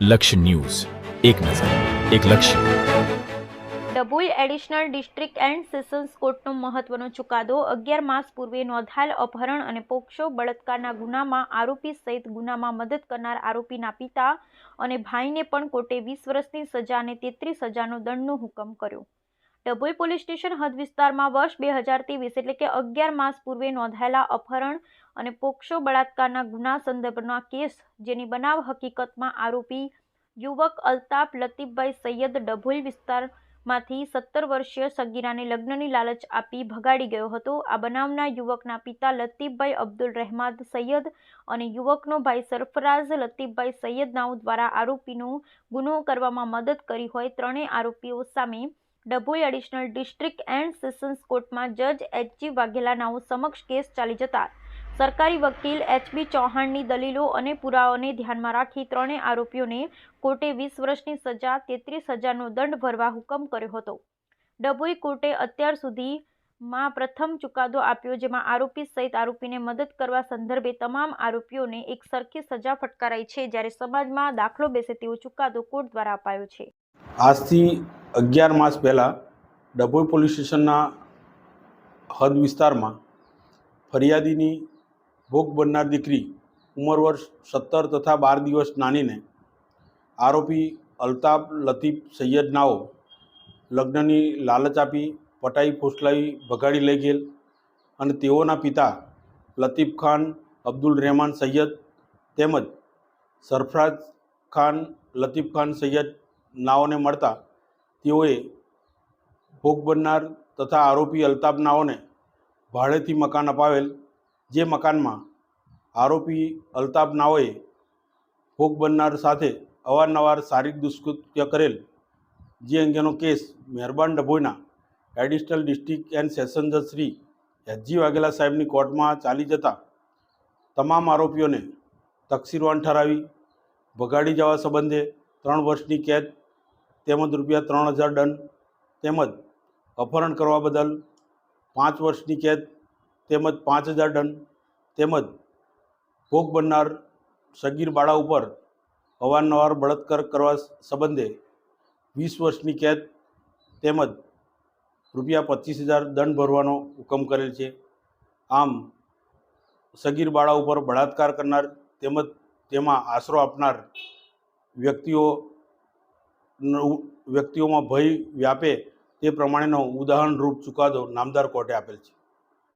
લક્ષ્ય ન્યૂઝ. એક નજર, એક લક્ષ્ય. Dabhoi additional district and sessions કોર્ટનો મહત્વનો ચુકાદો અગિયાર માસ પૂર્વે નોંધાયેલ અપહરણ અને પોક્સો બળાત્કારના ગુનામાં આરોપી સહિત ગુનામાં મદદ કરનાર આરોપીના પિતા અને ભાઈને પણ કોર્ટે વીસ વર્ષની સજા અને તેત્રીસ હજારનો દંડનો હુકમ કર્યો. ડભોઈ પોલીસ સ્ટેશન હદ વિસ્તારમાં વર્ષ બે હજાર ત્રેવીસ એટલે કે અગિયાર માસ પૂર્વે નોંધાયેલા અપહરણ અને પોક્સો બળાત્કારના ગુના સંદર્ભના કેસ જેની બનાવ હકીકતમાં આરોપી યુવક અલ્તાફ લતીફભાઈ સૈયદ ડભોઈ વિસ્તારમાંથી સત્તર વર્ષીય સગીરાને લગ્નની લાલચ આપી ભગાડી ગયો હતો. આ બનાવના યુવકના પિતા લતીફભાઈ અબ્દુલ રહેમાદ સૈયદ અને યુવકનો ભાઈ સરફરાઝ લતીફભાઈ સૈયદ નાઉ દ્વારા આરોપીનો ગુનો કરવામાં મદદ કરી હોય ત્રણેય આરોપીઓ સામે Dabhoi additional district and sessions કોર્ટમાં જજ એચજી વાઘેલા નાઓ સમક્ષ કેસ ચાલી જતા. સરકારી વકીલ એચબી ચૌહાણની દલીલો અને પુરાવાઓને ધ્યાનમાં રાખી ત્રણેય આરોપીઓને કોર્ટે વીસ વર્ષની સજા, તેત્રીસ હજારનો દંડ ભરવા હુકમ કર્યો હતો. ડભોઈ કોર્ટે અત્યાર સુધીમાં પ્રથમ ચુકાદો આપ્યો જેમાં આરોપી સહિત આરોપીને મદદ કરવા સંદર્ભે તમામ આરોપીઓને એક સરખી સજા ફટકારાઈ છે જ્યારે સમાજમાં દાખલો બેસે તેવો ચુકાદો કોર્ટ દ્વારા અપાયો છે. આજથી અગિયાર માસ પહેલાં ડભોઈ પોલીસ સ્ટેશનના હદ વિસ્તારમાં ફરિયાદીની ભોગ બનનાર દીકરી ઉંમર વર્ષ સત્તર તથા બાર દિવસ નાનીને આરોપી અલ્તાફ લતીફ સૈયદ નાઓ લગ્નની લાલચ આપી, પટાઈ ફોસલાવી ભગાડી લઈ ગયેલ અને તેઓના પિતા લતીફ ખાન, અબ્દુલ રહેમાન સૈયદ તેમજ સરફરાજ ખાન, લતીફ ખાન સૈયદ નાઓને મળતા તેઓએ ભોગ બનનાર તથા આરોપી અલ્તાફનાઓને ભાડેથી મકાન અપાવેલ, જે મકાનમાં આરોપી અલ્તાફનાઓએ ભોગ બનનાર સાથે અવારનવાર શારીરિક દુષ્કૃત્ય કરેલ, જે અંગેનો કેસ મહેરબાન ડભોઈના એડિશનલ ડિસ્ટ્રિક્ટ એન્ડ સેશન જજ શ્રી એચજી વાઘેલા સાહેબની કોર્ટમાં ચાલી જતા તમામ આરોપીઓને તકસીરવાન ઠરાવી, ભગાડી જવા સંબંધે ત્રણ વર્ષની કેદ તેમજ રૂપિયા ત્રણ હજાર દંડ તેમજ અપહરણ કરવા બદલ પાંચ વર્ષની કેદ, તેમજ પાંચ હજાર દંડ, તેમજ ભોગ બનનાર સગીર બાળા ઉપર અવારનવાર બળાત્કાર કરવા સંબંધે વીસ વર્ષની કેદ, તેમજ રૂપિયા પચીસ હજાર દંડ ભરવાનો હુકમ કરેલ છે. આમ સગીર બાળા ઉપર બળાત્કાર કરનાર તેમજ તેમાં આશરો આપનાર વ્યક્તિઓ વ્યક્તિઓમાં ભય વ્યાપે તે પ્રમાણેનો ઉદાહરણરૂપ ચુકાદો નામદાર કોર્ટે આપેલ છે.